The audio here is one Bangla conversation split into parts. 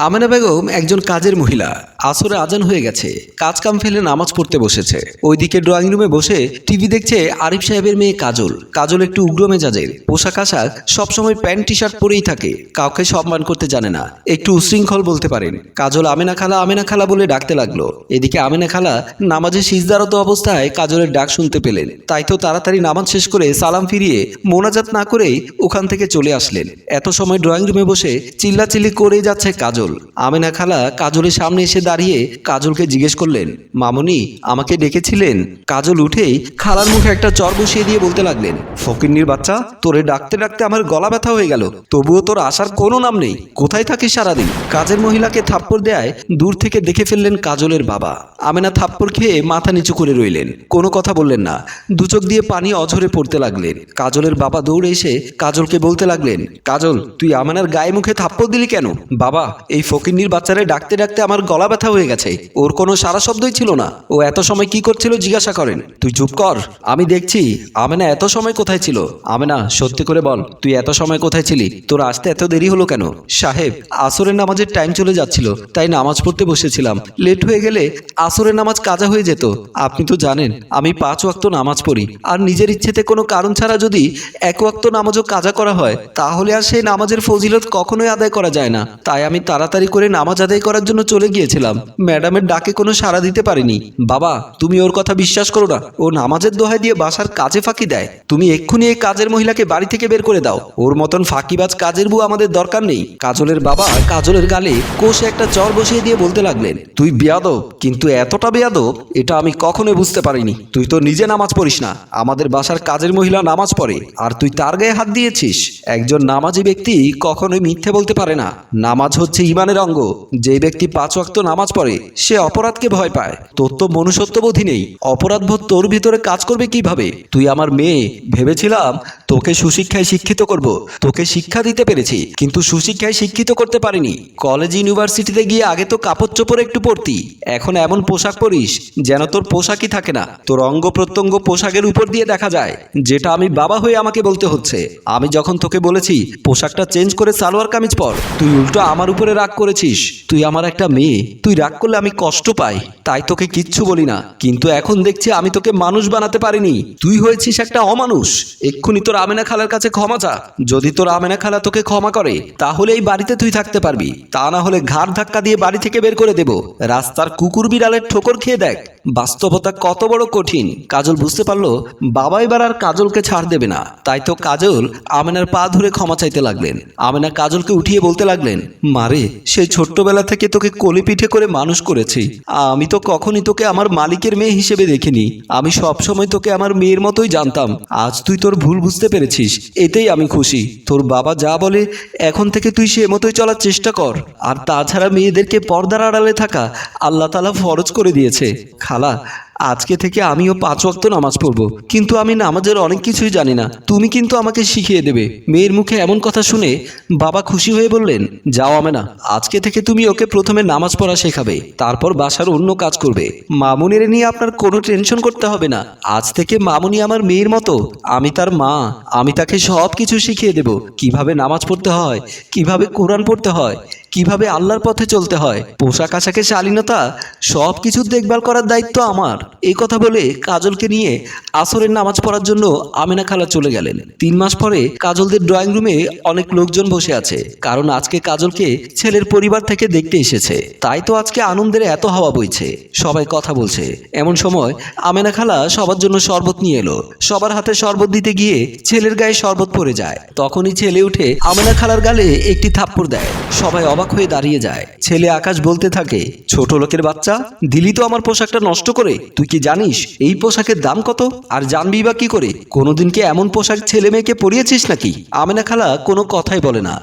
আমেনা বেগম একজন কাজের মহিলা। আসরে আজান হয়ে গেছে। কাজ কাম ফেলে নামাজ পড়তে বসেছে। ওইদিকে ড্রয়িং রুমে বসে টিভি দেখছে আরিফ সাহেবের মেয়ে কাজল। কাজল একটু উগ্র মেজাজের। পোশাক আশাক সবসময় প্যান্ট টি শার্ট পরেই থাকে। কাউকে সম্মান করতে জানে না। একটু উশৃঙ্খল বলতে পারেন। কাজল আমেনা খালা আমেনা খালা বলে ডাকতে লাগল। এদিকে আমেনা খালা নামাজে সিজদারত অবস্থায় কাজলের ডাক শুনতে পেলেন। তাই তো তাড়াতাড়ি নামাজ শেষ করে সালাম ফিরিয়ে মোনাজাত না করেই ওখান থেকে চলে আসলেন। এত সময় ড্রয়িং রুমে বসে চিল্লাচিল্লি করেই যাচ্ছে কাজল। আমেনা খালা কাজলের সামনে এসে দাঁড়িয়ে কাজলকে জিজ্ঞেস করলেন, মামনি, আমাকে ডেকেছিলেন। কাজল উঠেই খালার মুখে একটা চর বসিয়ে দিয়ে বলতে লাগলেন, ফকিন্নির বাচ্চা, তোরে ডাকতে ডাকতে আমার গলা ব্যথা হয়ে গেল। তবুও তোর আসার কোনো নাম নেই। কোথায় থাকিস সারাদিন? কাজের মহিলাকে থাপ্পড় দেয় দূর থেকে দেখে ফেললেন কাজলের বাবা। আমেনা থাপ্পড় খেয়ে মাথা নিচু করে রইলেন। কোনো কথা বললেন না। দুচোখ দিয়ে পানি অঝরে পড়তে লাগলেন। কাজলের বাবা দৌড়ে এসে কাজলকে বলতে লাগলেন, কাজল, তুই আমেনার গায়ে মুখে থাপ্পড় দিলি কেন? বাবা, এই ফকিন্নির বাচ্চারে ডাকতে ডাকতে আমার গলা ব্যথা হয়ে গেছে। ওর কোনো সারা শব্দই ছিল না। ও এত সময় কি করছিল জিজ্ঞাসা করেন। তুই চুপ কর, আমি দেখছি আমেনা এত সময় কোথায় ছিল। আমেনা, সত্যি করে বল, তুই এত সময় কোথায় ছিলি? তোর আসতে এত দেরি হলো কেন? সাহেব, আসরের নামাজের টাইম চলে যাচ্ছিল, তাই নামাজ পড়তে বসেছিলাম। লেট হয়ে গেলে আসরের নামাজ কাজা হয়ে যেত। আপনি তো জানেন, আমি পাঁচ ওয়াক্ত নামাজ পড়ি। আর নিজের ইচ্ছেতে কোনো কারণ ছাড়া যদি এক ওয়াক্ত নামাজও কাজা করা হয়, তাহলে আর সেই নামাজের ফজিলত কখনোই আদায় করা যায় না। তাই আমি তাড়াতাড়ি করে নামাজ আদায় করার জন্য চলে গিয়েছিলাম। ম্যাডামের ডাকে কোনো সাড়া দিতে পারিনি। বাবা, তুমি ওর কথা বিশ্বাস করো না। ও নামাজের দোহাই দিয়ে বাসার কাজে ফাঁকি দেয়। তুমি এক্ষুনি এই কাজের মহিলাকে বাড়ি থেকে বের করে দাও। ওর মতন ফাঁকিবাজ কাজের বউ আমাদের দরকার নেই। কাজলের বাবা কাজলের গালে কোষে একটা চর বসিয়ে দিয়ে বলতে লাগলেন, তুই বেয়াদব, কিন্তু এতটা বেয়াদব, এটা আমি কখনোই বুঝতে পারিনি। তুই তো নিজে নামাজ পড়িস না। আমাদের বাসার কাজের মহিলা নামাজ পড়ে, আর তুই তার গায়ে হাত দিয়েছিস। একজন নামাজি ব্যক্তি কখনোই মিথ্যে বলতে পারে না। নামাজ হচ্ছে ইমানের অঙ্গ। যে ব্যক্তি পাঁচ ওয়াক্ত নামাজ পড়ে, সে অপরাধকে ভয় পায়। তোর তো মনুষ্যত্ববোধই নেই। অপরাধবোধ তোর ভিতরে কাজ করবে কীভাবে? তুই আমার মেয়ে, ভেবেছিলাম তোকে সুশিক্ষায় শিক্ষিত করব। তোকে শিক্ষা দিতে পেরেছি, কিন্তু সুশিক্ষায় শিক্ষিত করতে পারিনি। কলেজ, ইউনিভার্সিটিতে গিয়ে আগে তো কাপড় চোপড় একটু পরতি। এখন এমন পোশাক পরিস যেন তোর পোশাকই থাকে না। তোর অঙ্গ প্রত্যঙ্গ পোশাকের উপর দিয়ে দেখা যায়, যেটা আমি বাবা হয়ে আমাকে বলতে হচ্ছে। আমি যখন তোকে বলেছি, পোশাকটা চেঞ্জ করে সালোয়ার কামিজ পর, তুই উল্টো আমার উপরে রাগ করেছিস। তুই আমার একটা মেয়ে, তুই রাগ করলে আমি কষ্ট পাই। তাই তোকে কিচ্ছু বলি না। কিন্তু এখন দেখছি আমি তোকে মানুষ বানাতে পারিনি। তুই হয়েছিস একটা অমানুষ। এক্ষুনি তোর আমেনা খালার কাছে ক্ষমা চা। যদি তোর আমেনা খালা তোকে ক্ষমা করে, তাহলে এই বাড়িতে তুই থাকতে পারবি। তা না হলে ঘাড় ধাক্কা দিয়ে বাড়ি থেকে বের করে দেব। রাস্তার কুকুর বিড়ালের ঠোকর খেয়ে দেখ। বাস্তবতা কত বড় কঠিন। কাজল বুঝতে পারল, বাবা এবার আর কাজলকে ছাড় দেবে না। তাই তো কাজল আমেনার পা ধরে ক্ষমা চাইতে লাগলেন। আমেনা কাজলকে উঠিয়ে বলতে লাগলেন মারে সেই ছোট্টবেলা থেকে তোকে কোলে পিঠে করে মানুষ করেছি। আমি তো কখনই তোকে আমার মালিকের মেয়ে হিসেবে দেখিনি। আমি সবসময় তোকে আমার মেয়ের মতোই জানতাম। আজ তুই তোর ভুল বুঝতে পেরেছিস। এতেই আমি খুশি। তোর বাবা যা বলে, এখন থেকে তুই সে মতোই চলার চেষ্টা কর। আর তাছাড়া মেয়েদেরকে পর্দার আড়ালে থাকা আল্লাহ তালা ফরজ করে দিয়েছে। খালা আজকে থেকে আমিও পাঁচ ওয়াক্ত নামাজ পড়ব। কিন্তু আমি নামাজের অনেক কিছুই জানি না। তুমি কিন্তু আমাকে শিখিয়ে দেবে। মেয়ের মুখে এমন কথা শুনে বাবা খুশি হয়ে বললেন, যাও আমে না আজকে থেকে তুমি ওকে প্রথমে নামাজ পড়া শেখাবে, তারপর বাসার অন্য কাজ করবে। মামুনের নিয়ে আপনার কোনো টেনশন করতে হবে না। আজ থেকে মামুনি আমার মেয়ের মতো। আমি তার মা। আমি তাকে সব কিছু শিখিয়ে দেব। কীভাবে নামাজ পড়তে হয়? কীভাবে কোরআন পড়তে হয়? কীভাবে আল্লাহর পথে চলতে হয়? পোশাক আশাকের শালীনতা? সব কিছু দেখভাল করার দায়িত্ব আমার। এই কথা বলে কাজলকে নিয়ে আসরের নামাজ পড়ার জন্য আমিনা খালা চলে গেলেন। তিন মাস পরে কাজলদের ড্রয়িং রুমে অনেক লোকজন বসে আছে। কারণ আজকে কাজলকে ছেলের পরিবার থেকে দেখতে এসেছে। তাই তো আজকে আনন্দের এত হাওয়া বইছে। সবাই কথা বলছে। এমন সময় আমেনা খালা সবার জন্য শরবত নিয়ে এলো। সবার হাতে শরবত দিতে গিয়ে ছেলের গায়ে শরবত পড়ে যায়। তখনই ছেলে উঠে আমেনা খালার গালে একটি থাপ্পড় দেয়। সবাই অবাক হয়ে দাঁড়িয়ে যায়। ছেলে আকাশ বলতে থাকে, ছোট লোকের বাচ্চা, দিলি তো আমার পোশাকটা নষ্ট করে। তুই কি জানিস, এই পোশাকের দাম কত? আর জানবি বা কি করে? কোনোদিন কি এমন পোশাক ছেলে মেয়েকে পরিয়েছিস নাকি? আমেনা খালা কোনো কথাই বলে না।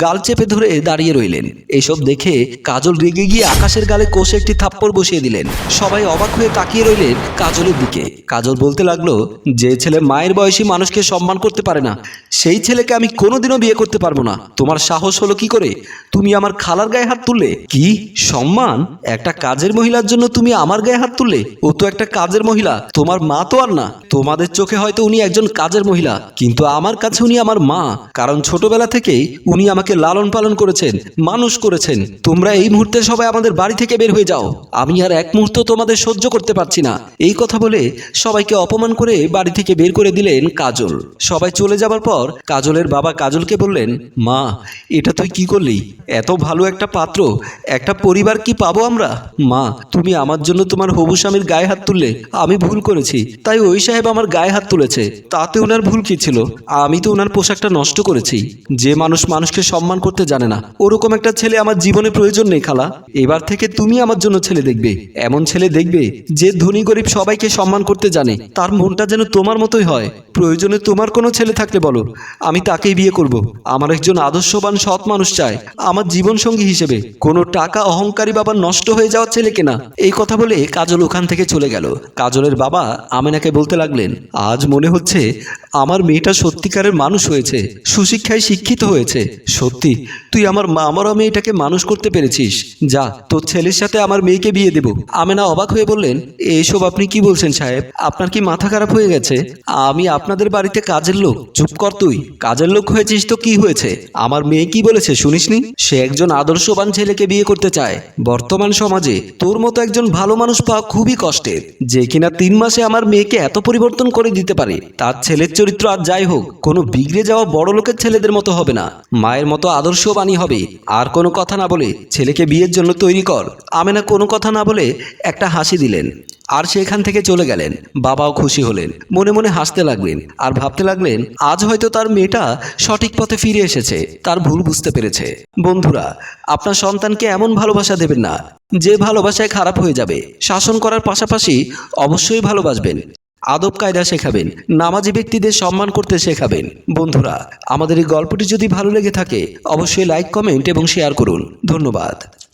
গাল চেপে ধরে দাঁড়িয়ে রইলেন। এসব দেখে কাজল রেগে গিয়ে আকাশের গালে কষে একটি থাপ্পড় বসিয়ে দিলেন। সবাই অবাক হয়ে তাকিয়ে রইলেন কাজলের দিকে। কাজল বলতে লাগল, যে ছেলে মায়ের বয়সী মানুষকে সম্মান করতে পারে না, সেই ছেলেকে আমি কোনোদিনও বিয়ে করতে পারব না। তোমার সাহস হলো কি করে? তুমি আমার আমার খালার গায়ে হাত তুললে? কি? সম্মান? একটা কাজের মহিলার জন্য তুমি আমার গায়ে হাত তুললে? ও তো একটা কাজের মহিলা। তোমার মা তো আর না। তোমাদের চোখে হয়তো উনি একজন কাজের মহিলা। কিন্তু আমার কাছে উনি আমার মা। কারণ ছোটবেলা থেকেই উনি আমাকে লালন পালন করেছেন, মানুষ করেছেন। তোমরা এই মুহূর্তে সবাই আমাদের বাড়ি থেকে বের হয়ে যাও। আমি আর এক মুহূর্ত তোমাদের সহ্য করতে পারছি না। এই কথা বলে সবাইকে অপমান করে বাড়ি থেকে বের করে দিলেন কাজল। সবাই চলে যাবার পর কাজলের বাবা কাজলকে বললেন, মা, এটা তুই কি করলি? এত ভালো একটা পাত্র। একটা পরিবার কি পাবো আমরা? মা, তুমি আমার জন্য তোমার হবু স্বামীর গায়ে হাত তুললে আমি ভুল করেছি। তাই ওই সাহেব আমার গায়ে হাত তুলেছে। তাতে ওনার ভুল কি ছিল? আমি তো ওনার পোশাকটা নষ্ট করেছি। যে মানুষ মানুষকে সম্মান করতে জানে না। ওরকম একটা ছেলে আমার জীবনে প্রয়োজন নেই, খালা। এবার থেকে তুমি আমার জন্য ছেলে দেখবে। এমন ছেলে দেখবে যে ধনী গরিব সবাইকে সম্মান করতে জানে। তার মনটা যেন তোমার মতোই হয়। প্রয়োজনে তোমার কোনো ছেলে থাকলে বলো। আমি তাকেই বিয়ে করব। আমার একজন আদর্শবান সৎ মানুষ চায়। আমার জীবন সঙ্গী হিসেবে কোনো টাকা অহংকারী বাবা নষ্ট হয়ে যাওয়ার ছেলে না এই কথা বলে কাজল ওখান থেকে চলে গেল। কাজলের বাবা আমেনাকে বলতে লাগলেন, আজ মনে হচ্ছে আমার মেয়েটা সত্যিকারের মানুষ হয়েছে, সুশিক্ষায় শিক্ষিত হয়েছে। সত্যি, তুই আমার মা, আমারও মেয়েটাকে মানুষ করতে পেরেছিস। যা, তোর ছেলের সাথে আমার মেয়েকে বিয়ে দেব। আমেনা অবাক হয়ে বললেন এইসব আপনি কি বলছেন সাহেব? আপনার কি মাথা খারাপ হয়ে গেছে? আমি আপনাদের বাড়িতে কাজের লোক। চুপ কর তুই। কাজের লোক হয়েছিস তো কি হয়েছে? আমার মেয়ে কি বলেছে শুনিসনি? সে একজন আদর্শবান ছেলেকে বিয়ে করতে চায়। বর্তমান সমাজে তোর মতো একজন ভালো মানুষ পাওয়া খুবই কষ্টের। যে কিনা তিন মাসে আমার মেয়েকে এত পরিবর্তন করে দিতে পারে, তার ছেলের চরিত্র আর যাই হোক, কোনো বিগড়ে যাওয়া বড় লোকের ছেলেদের মতো হবে না। মায়ের মতো আদর্শবাণী হবে। আর কোনো কথা না বলে ছেলেকে বিয়ের জন্য তৈরি কর। আমেনা কোনো কথা না বলে একটা হাসি দিলেন। আর সেখান থেকে চলে গেলেন। বাবাও খুশি হলেন। মনে মনে হাসতে লাগলেন আর ভাবতে লাগলেন, আজ হয়তো তার মেয়েটা সঠিক পথে ফিরে এসেছে। তার ভুল বুঝতে পেরেছে। বন্ধুরা, আপনার সন্তানকে এমন ভালোবাসা দেবেন না। যে ভালোবাসায় খারাপ হয়ে যাবে, শাসন করার পাশাপাশি অবশ্যই ভালোবাসবেন। আদব কায়দা শেখাবেন, নামাজি ব্যক্তিদের সম্মান করতে শেখাবেন। বন্ধুরা, আমাদের এই গল্পটি যদি ভালো লেগে থাকে, অবশ্যই লাইক কমেন্ট এবং শেয়ার করুন। ধন্যবাদ।